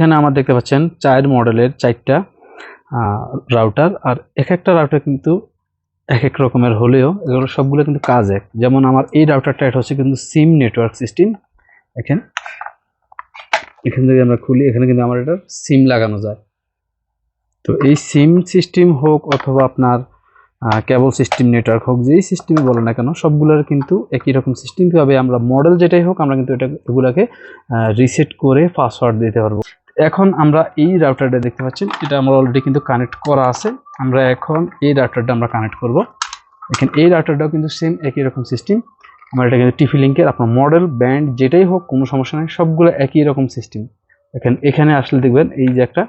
এখানে আমার দেখতে পাচ্ছেন চার মডেলের চারটা রাউটার আর এক একটা রাউটার কিন্তু এক এক রকমের হলেও এগুলো সবগুলো কিন্তু কাজ এক। যেমন আমার এই রাউটারটা এটা হচ্ছে কিন্তু সিম নেটওয়ার্ক সিস্টেম দেখেন, এখান থেকে আমরা খুলি, এখানে কিন্তু আমার এটা সিম লাগানো যায়। তো এই সিম সিস্টেম হোক অথবা আপনার কেবল সিস্টেম নেটওয়ার্ক হোক, যেই সিস্টেমে বলো না কেন, সবগুলোর কিন্তু একই রকম সিস্টেম হবে আমরা মডেল যেটাই হোক, আমরা কিন্তু এটা, এগুলাকে রিসেট করে পাসওয়ার্ড দিতে পারব। এখন আমরা এই রাউটারটা দেখতে পাচ্ছেন, এটা আমরা অলরেডি কিন্তু কানেক্ট করা আছে। আমরা এখন এই রাউটারটা আমরা কানেক্ট করব। দেখেন, এই রাউটারটাও কিন্তু সেম একই রকম সিস্টেম আমার এটা কিন্তু টিফি লিঙ্কের আপনার মডেল ব্যান্ড যেটাই হোক, কোনো সমস্যা নেই, সবগুলো একই রকম সিস্টেম দেখেন, এখানে আসলে দেখবেন, এই যে একটা,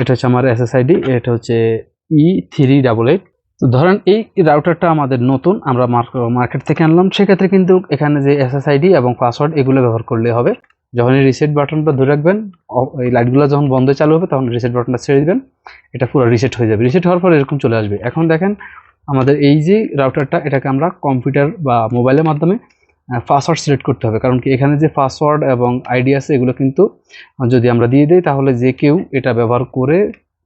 এটা হচ্ছে আমার এসএসআইডি এটা হচ্ছে ই থ্রি ডাবল এইট তো ধরেন, এই রাউটারটা আমাদের নতুন, আমরা মার্কেট থেকে আনলাম, সেক্ষেত্রে কিন্তু এখানে যে এসএসআইডি এবং পাসওয়ার্ড এগুলো ব্যবহার করলে হবে। যখন এই রিসেট বাটনটা ধরে রাখবেন এই লাইটগুলো যখন বন্ধ চালু হবে, তখন রিসেট বাটনটা ছেড়ে দিবেন। এটা পুরো রিসেট হয়ে যাবে। রিসেট হওয়ার পর এরকম চলে আসবে। এখন দেখেন, আমাদের এই যে রাউটারটা এটাকে আমরা কম্পিউটার বা মোবাইলের মাধ্যমে পাসওয়ার্ড সিলেক্ট করতে হবে। কারণ কি, এখানে যে পাসওয়ার্ড এবং আইডি আছে, এগুলো কিন্তু যদি আমরা দিয়ে দিই, তাহলে যে কেউ এটা ব্যবহার করে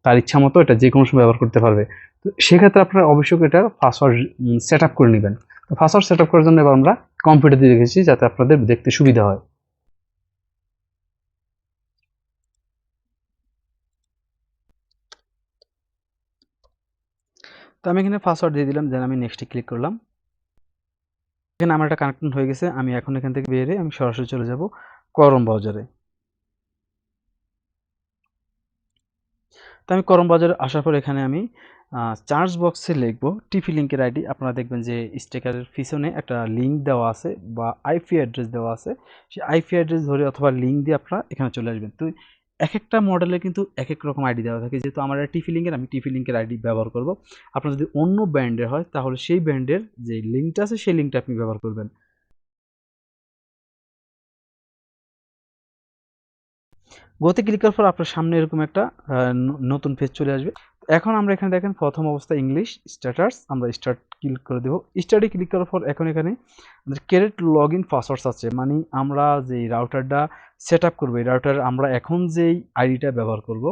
তার ইচ্ছা মতো এটা যে কোনো সময় ব্যবহার করতে পারবে। তো সেক্ষেত্রে আপনারা অবশ্যই এটা পাসওয়ার্ড সেট করে নেবেন। তো পাসওয়ার্ড সেট করার জন্য এবার আমরা কম্পিউটার দিয়ে রেখেছি, যাতে আপনাদের দেখতে সুবিধা হয়। তো আমি এখানে পাসওয়ার্ড দিয়ে দিলাম দেন আমি নেক্সটে ক্লিক করলাম। এখানে আমার একটা কানেকশন হয়ে গেছে, আমি এখন এখান থেকে বেরিয়ে আমি সরাসরি চলে যাব করম বাজারে তো আমি করম বাজারে আসার পর এখানে আমি চার্জ বক্সে লিখব টিপি লিঙ্কের আইডি আপনারা দেখবেন যে স্টিকারের পিছনে একটা লিঙ্ক দেওয়া আছে বা আইপি অ্যাড্রেস দেওয়া আছে। সেই আইপি অ্যাড্রেস ধরে অথবা লিঙ্ক দিয়ে আপনারা এখানে চলে আসবেন। তো এক একটা মডেলে কিন্তু এক এক রকম আইডি দেওয়া থাকে। যেহেতু আমার টিফি লিঙ্কের আমি টিফি লিঙ্কের আইডি ব্যবহার করব। আপনার যদি অন্য ব্র্যান্ডের হয়, তাহলে সেই ব্র্যান্ডের যে লিঙ্কটা আছে, সেই লিঙ্কটা আপনি ব্যবহার করবেন। গতি ক্লিক করার পর আপনার সামনে এরকম একটা নতুন পেজ চলে আসবে। এখন আমরা এখানে দেখেন প্রথম অবস্থা ইংলিশ স্ট্যাটাস আমরা স্টার্ট ক্লিক করে দেবো। স্টার্টে ক্লিক করার পর এখন এখানে আমাদের ক্যারেট লগ ইন পাসওয়ার্ডস আছে। মানে আমরা যে রাউটারটা সেট আপ করব, এই রাউটার আমরা এখন যেই আইডিটা ব্যবহার করব,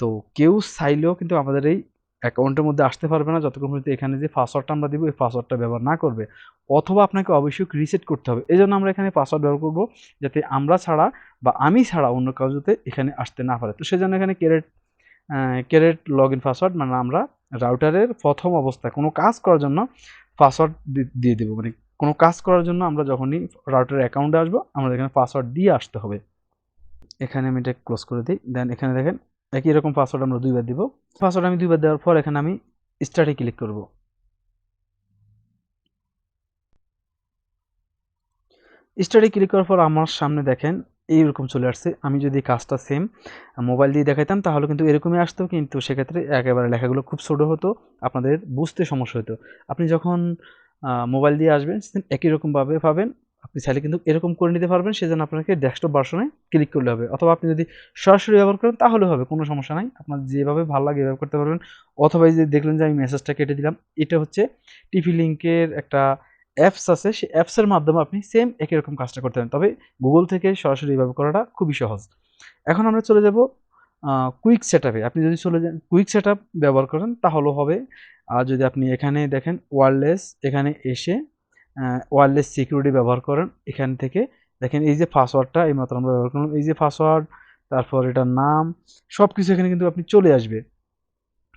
তো কেউ চাইলেও কিন্তু আমাদের এই অ্যাকাউন্টের মধ্যে আসতে পারবে না। যতক্ষণ পর্যন্ত এখানে যে পাসওয়ার্ডটা আমরা দিব, এই পাসওয়ার্ডটা ব্যবহার না করবে। অথবা আপনাকে অবশ্যই রিসেট করতে হবে। এই জন্য আমরা এখানে পাসওয়ার্ড ব্যবহার করব, যাতে আমরা ছাড়া বা আমি ছাড়া অন্য কাউ যাতে এখানে আসতে না পারে। তো সেজন্য এখানে caret caret log in password মানে আমরা রাউটারের প্রথম অবস্থায় কোনো কাজ করার জন্য পাসওয়ার্ড দিয়ে দেবো। মানে কোনো কাজ করার জন্য আমরা যখনই রাউটারের অ্যাকাউন্টে আসব, আমাদের এখানে পাসওয়ার্ড দিয়ে আসতে হবে। এখানে আমি এটা ক্লোজ করে দিই। দেন এখানে দেখেন, একই রকম পাসওয়ার্ড আমরা দুইবার দিব। পাসওয়ার্ড আমি দুইবার দেওয়ার পর এখানে আমি স্টার্টে ক্লিক করব। স্টার্টে ক্লিক করার পর আমার সামনে দেখেন এইরকম চলে আসছে। আমি যদি কাজটা সেম মোবাইল দিয়ে দেখাইতাম, তাহলে কিন্তু এরকমই আসতো, কিন্তু সেক্ষেত্রে একেবারে লেখাগুলো খুব ছোটো হতো, আপনাদের বুঝতে সমস্যা হতো। আপনি যখন মোবাইল দিয়ে আসবেন, সেদিন একই রকমভাবে পাবেন। আপনি চাইলে কিন্তু এরকম করে নিতে পারবেন, সেজন্য আপনাকে ডেস্কটপ ভার্সনে ক্লিক করলে হবে। অথবা আপনি যদি সরাসরি ব্যবহার করেন তাহলে হবে, কোনো সমস্যা নাই। আপনার যেভাবে ভালো লাগে ব্যবহার করতে পারবেন। অথবা যে দেখলেন যে আমি মেসেজটা কেটে দিলাম, এটা হচ্ছে টিভি লিঙ্কের একটা অ্যাপস আছে সেই অ্যাপসের মাধ্যমে আপনি সেম একই রকম কাজটা করতে পারেন। তবে গুগল থেকে সরাসরি এইভাবে করাটা খুবই সহজ। এখন আমরা চলে যাব কুইক সেট আপনি যদি চলে যান কুইক সেট ব্যবহার করেন, তাহলেও হবে। আর যদি আপনি এখানে দেখেন ওয়ারলেস এখানে এসে ওয়ারলেস সিকিউরিটি ব্যবহার করেন, এখান থেকে। দেখেন, এই যে পাসওয়ার্ডটা এই মাত্র আমরা ব্যবহার করলাম। এই যে পাসওয়ার্ড তারপর এটার নাম সব কিছু এখানে কিন্তু আপনি চলে আসবে।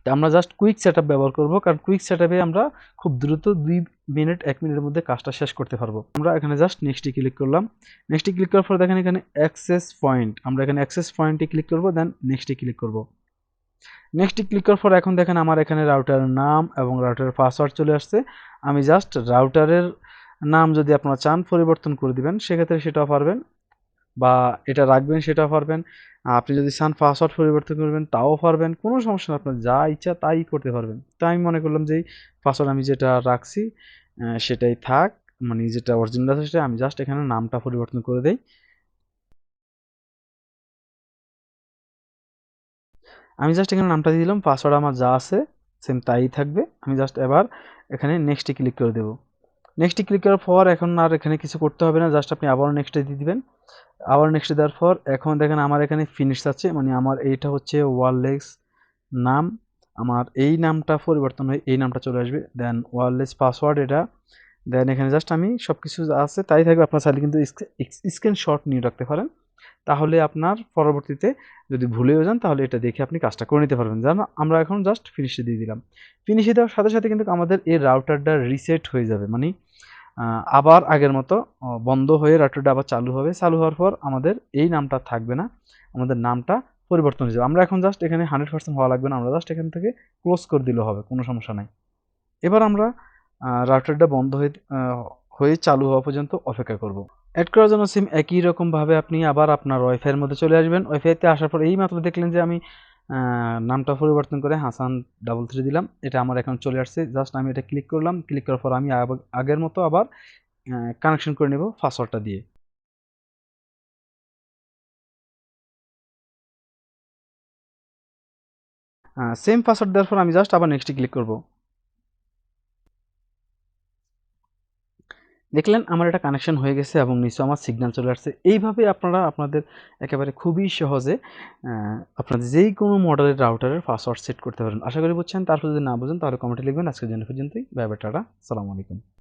তা আমরা জাস্ট কুইক সেট ব্যবহার করব, কারণ কুইক সেট আমরা খুব দ্রুত দুই মিনিট, এক মিনিটের মধ্যে কাজটা শেষ করতে পারব। আমরা এখানে জাস্ট নেক্সটে ক্লিক করলাম। নেক্সটে ক্লিক করার পর দেখেন এখানে অ্যাক্সেস পয়েন্ট আমরা এখানে অ্যাক্সেস পয়েন্টে ক্লিক করব দেন নেক্সটে ক্লিক করব। নেক্সটে ক্লিক করার পর এখন দেখেন আমার এখানে রাউটারের নাম এবং রাউটারের পাসওয়ার্ড চলে আসছে। আমি জাস্ট রাউটারের নাম যদি আপনারা চান পরিবর্তন করে দিবেন, সেক্ষেত্রে সেটাও পারবেন বা এটা রাখবেন, সেটাও পারবেন। আপনি যদি চান পাসওয়ার্ড পরিবর্তন করবেন, তাও পারবেন। কোনো সমস্যা না, আপনার যা ইচ্ছা তাই করতে পারবেন। তাই আমি মনে করলাম যে পাসওয়ার্ড আমি যেটা রাখছি সেটাই থাক। মানে যেটা অরিজিনাল আছে সেটা, আমি জাস্ট এখানে নামটা পরিবর্তন করে দেই। আমি জাস্ট এখানে নামটা দিয়ে দিলাম, পাসওয়ার্ড আমার যা আছে সেম তাই থাকবে। আমি জাস্ট এবার এখানে নেক্সটে ক্লিক করে দেব। নেক্সটে ক্লিক করার পর এখন আর এখানে কিছু করতে হবে না জাস্ট আপনি আবারও নেক্সটে দিয়ে দিবেন। আবার নেক্সটে দেওয়ার পর এখন দেখেন আমার এখানে ফিনিশ আছে মানে আমার এইটা হচ্ছে ওয়ারলেস নাম। আমার এই নামটা পরিবর্তন হয়ে এই নামটা চলে আসবে দেন ওয়ারলেস পাসওয়ার্ড এটা। দেন এখানে জাস্ট আমি সব কিছু আছে তাই থাকবে, আপনার চাইলে কিন্তু স্ক্রিনশট নিয়ে রাখতে পারেন। তাহলে আপনার পরবর্তীতে যদি ভুলেও যান, তাহলে এটা দেখে আপনি কাজটা করে নিতে পারবেন। জানো আমরা এখন জাস্ট ফিনিশে দিয়ে দিলাম। ফিনিশে দেওয়ার সাথে সাথে কিন্তু আমাদের এই রাউটারটা রিসেট হয়ে যাবে মানে আবার আগের মতো বন্ধ হয়ে রাউটারটা আবার চালু হবে। চালু হওয়ার পর আমাদের এই নামটা থাকবে না। আমাদের নামটা পরিবর্তন হয়ে যাবে। আমরা এখন জাস্ট এখানে হান্ড্রেড পার্সেন্ট হওয়া লাগবে না। আমরা জাস্ট এখান থেকে ক্লোজ করে দিলেও হবে, কোনো সমস্যা নাই। এবার আমরা রাউটারটা বন্ধ হয়ে হয়ে চালু হওয়া পর্যন্ত অপেক্ষা করব। অ্যাড করার জন্য সিম একই রকমভাবে আপনি আবার আপনার ওয়াইফাইয়ের মধ্যে চলে আসবেন। ওয়াইফাইতে আসার পর এই মাত্র দেখলেন যে আমি নামটা পরিবর্তন করে হাসান ডাবল থ্রি দিলাম। এটা আমার এখন চলে আসছে। জাস্ট আমি এটা ক্লিক করলাম। ক্লিক করার পর আমি আগের মতো আবার কানেকশন করে নেব পাসওয়ার্ডটা দিয়ে। সেম পাসওয়ার্ড দেওয়ার পর আমি জাস্ট আবার নেক্সটে ক্লিক করব। দেখলেন আমার এটা কানেকশন হয়ে গেছে এবং নিচে আমার সিগন্যাল চলে আসছে। এইভাবে আপনারা, আপনাদের একেবারে খুবই সহজে আপনাদের যেই কোনো মডেলের রাউটারের পাসওয়ার্ড সেট করতে পারেন। আশা করি বুঝছেন তারপর যদি না বুঝেন তাহলে কমেন্টে লিখবেন। আজকের জন্য পর্যন্তই। ব্যাপারটা সালামু আলাইকুম।